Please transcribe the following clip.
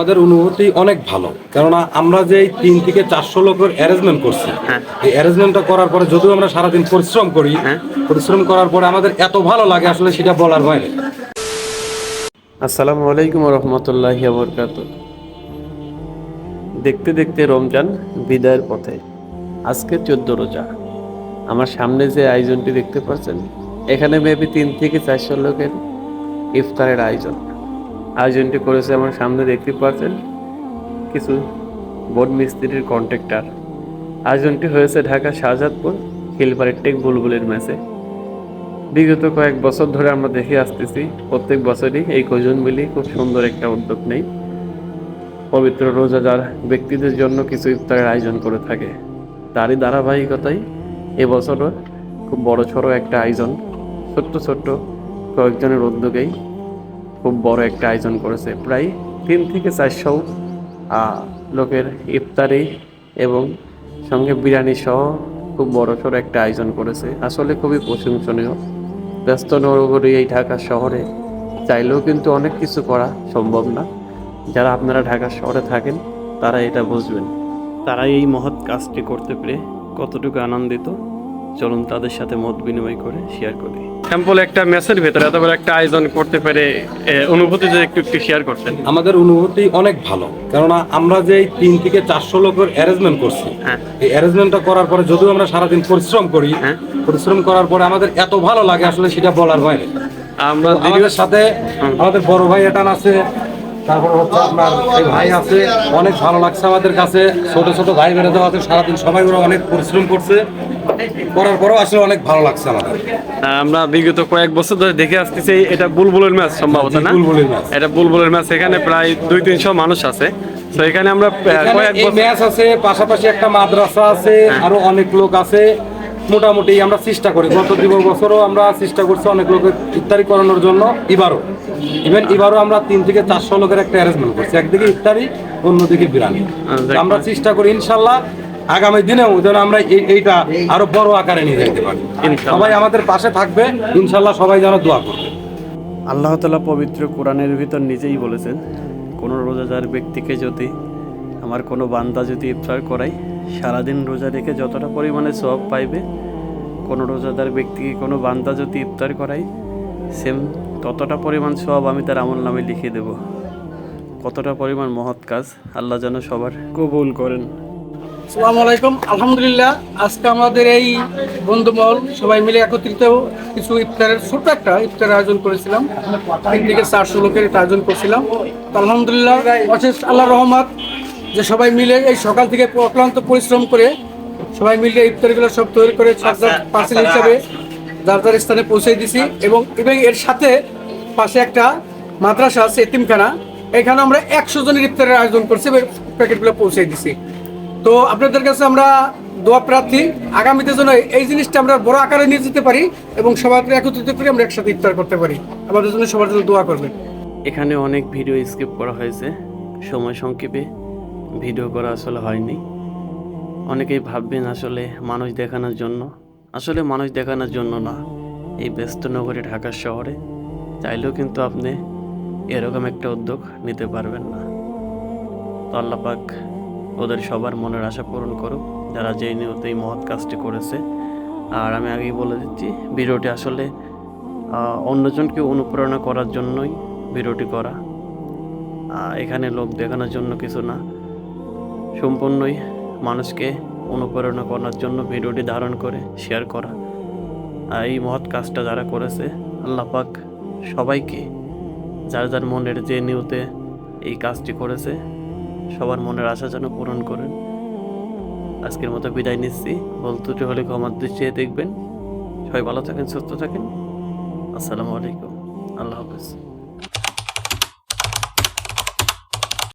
আমাদের অনুভূতি অনেক ভালো। কেননা আমরা যে তিন থেকে চারশো লোকের অ্যারেঞ্জমেন্ট করছি হ্যাঁ। এই অ্যারেঞ্জমেন্টটা করার পরে যদিও আমরা সারাদিন পরিশ্রম করি হ্যাঁ। পরিশ্রম করার পরে আমাদের এত ভালো লাগে আসলে সেটা বলার বাইরে আসসালামু আলাইকুম রহমতুল্লাহি বরকাত দেখতে দেখতে রমজান বিদায়ের পথে। আজকে চোদ্দ রোজা। আমার সামনে যে আয়োজনটি দেখতে পাচ্ছেন এখানে মেবি তিন থেকে চারশো লোকের ইফতারের আয়োজন। আয়োজনটি করেছে আমার সামনে দেখতে পাচ্ছেন কিছু বোর্ড মিস্ত্রির কন্ট্রাক্টর। আয়োজনটি হয়েছে ঢাকা শাহজাদপুর খিলবাড়ির টেক বুলবুলের ম্যাচে। বিগত কয়েক বছর ধরে আমরা দেখে আসতেছি, প্রত্যেক বছরই এই কজন মিলি খুব সুন্দর একটা উদ্যোগ নেই। পবিত্র রোজাদার ব্যক্তিদের জন্য কিছু ইফতারের আয়োজন করে থাকে। তারই ধারাবাহিকতায় এবছরও খুব বড় সড়ো একটা আয়োজন। ছোট্ট ছোট্ট কয়েকজনের উদ্যোগেই খুব বড় একটা আয়োজন করেছে। প্রায় তিন থেকে চারশো লোকের ইফতারি এবং সঙ্গে বিরিয়ানি সহ খুব বড় সড়ো একটা আয়োজন করেছে। আসলে খুবই প্রশংসনীয়। ব্যস্ত নগরী এই ঢাকা শহরে চাইলেও কিন্তু অনেক কিছু করা সম্ভব না। যারা আপনারা ঢাকা শহরে থাকেন, তারা এটা বুঝবেন। তারা এই মহৎ কাজটি করতে পেরে কতটুকু আনন্দিত। চলুন তাদের সাথে মত বিনিময় করে শেয়ার করি। স্যাম্পল একটা ম্যাচের ভেতরে এত বড় একটা আয়োজন করতে পেরে অনুভূতি যদি একটু একটু শেয়ার করতেন। আমাদের অনুভূতি অনেক ভালো কেননা আমরা যে এই তিন থেকে চারশো লোকের অ্যারেঞ্জমেন্ট করছি হ্যাঁ। এই অ্যারেঞ্জমেন্টটা করার পরে যদিও আমরা সারাদিন পরিশ্রম করি হ্যাঁ। পরিশ্রম করার পরে আমাদের এত ভালো লাগে আসলে সেটা বলার বাইরে আমরা দীর্ঘ আমাদের সাথে আমাদের বড় ভাই এটান আছে তারপর হচ্ছে আপনার এই ভাই আছে অনেক ভালো লাগছে আমাদের কাছে ছোট ছোট ভাই বেরোতে আছে সারাদিন সবাই ওরা অনেক পরিশ্রম করছে। করার পরেও আসলে অনেক ভালো লাগছে আমাদের। আমরা বিগত কয়েক বছর ধরে দেখে আসতেছি এটা বুলবুলের ম্যাচ সম্ভবত না? বুলবুলের ম্যাচ। এটা বুলবুলের ম্যাচ এখানে প্রায় দুই তিনশো মানুষ আছে। তো এখানে আমরা কয়েক ম্যাচ আছে পাশাপাশি একটা মাদ্রাসা আছে আরও অনেক লোক আছে। মোটামুটি আমরা চেষ্টা করি। গত দু বছরও আমরা চেষ্টা করছি অনেক লোকের ইফতারি করানোর জন্য এবারও। ইভেন এবারও আমরা তিন থেকে চারশো লোকের একটা অ্যারেঞ্জমেন্ট করছি। একদিকে ইফতারি অন্যদিকে বিরিয়ানি। আমরা চেষ্টা করি ইনশাল্লাহ আগামী দিনেও যেন আমরা এই- এইটা আরও বড় আকারে নিয়ে যেতে পারি। সবাই আমাদের পাশে থাকবে ইনশাল্লাহ সবাই যেন দোয়া করবে। আল্লাহ তালা পবিত্র কোরআনের ভিতর নিজেই বলেছেন কোনো রোজাদার ব্যক্তিকে যদি আমার কোনো বান্দা যদি ইফতার করাই সারাদিন রোজা রেখে যতটা পরিমাণে সব পাইবে, কোনো রোজাদার ব্যক্তিকে কোনো বান্দা যদি ইফতার করাই সেম ততটা পরিমাণ সব আমি তার আমল নামে লিখে দেব। কতটা পরিমাণ মহৎ কাজ, আল্লাহ যেন সবার কবুল করেন। আসসালামু আলাইকুম, আলহামদুলিল্লাহ, আজকে আমাদের এই বন্ধুমহল সবাই মিলে একত্রিত কিছু ইফতারের ছোট একটা ইফতারের আয়োজন করেছিলাম। তিন থেকে চারশো লোকের আয়োজন করছিলাম। আলহামদুলিল্লাহ, অশেষ আল্লাহ রহমত যে সবাই মিলে এই সকাল থেকে অক্লান্ত পরিশ্রম করে সবাই মিলে ইফতারগুলো সব তৈরি করে পার্সেল হিসাবে যার যার স্থানে পৌঁছে দিছি এবং এবং এর সাথে পাশে একটা মাদ্রাসা আছে এতিমখানা। এখানে আমরা একশো জনের ইফতারের আয়োজন করছি প্যাকেটগুলো পৌঁছে দিছি। তো আপনাদের কাছে আমরা দোয়া প্রার্থী আগামীতে যেন এই জিনিসটা আমরা বড় আকারে নিয়ে যেতে পারি এবং সবাইকে একত্রিত করে আমরা একসাথে ইফতার করতে পারি। আমাদের জন্য সবার জন্য দোয়া করবেন। এখানে অনেক ভিডিও স্কিপ করা হয়েছে। সময় সংক্ষেপে। ভিডিও করা আসলে হয়নি। অনেকেই ভাববেন আসলে মানুষ দেখানোর জন্য। আসলে মানুষ দেখানোর জন্য না। এই ব্যস্ত নগরী ঢাকা শহরে। চাইলেও কিন্তু আপনি এরকম একটা উদ্যোগ নিতে পারবেন না। তো আল্লাহ পাক ওদের সবার মনের আশা পূরণ করুক। যারা যেই নিয়ত এই মহৎ কাজটি করেছে। আর আমি আগেই বলে দিচ্ছি, ভিডিওটি আসলে অন্যজনকে অনুপ্রেরণা করার জন্যই ভিডিওটি করা। এখানে লোক দেখানোর জন্য কিছু না। সম্পূর্ণই মানুষকে অনুপ্রেরণা করার জন্য ভিডিওটি ধারণ করে শেয়ার করা। আর এই মহৎ কাজটা যারা করেছে, আল্লাহ পাক সবাইকে, যার যার মনের যে নিউতে এই কাজটি করেছে, সবার মনের আশা যেন পূরণ করেন। আজকের মতো বিদায় নিচ্ছি। বলতুটি হলে ক্ষমা দৃষ্টিতে দেখবেন। সবাই ভালো থাকেন, সুস্থ থাকেন। আসসালামু আলাইকুম। আল্লাহ হাফেজ।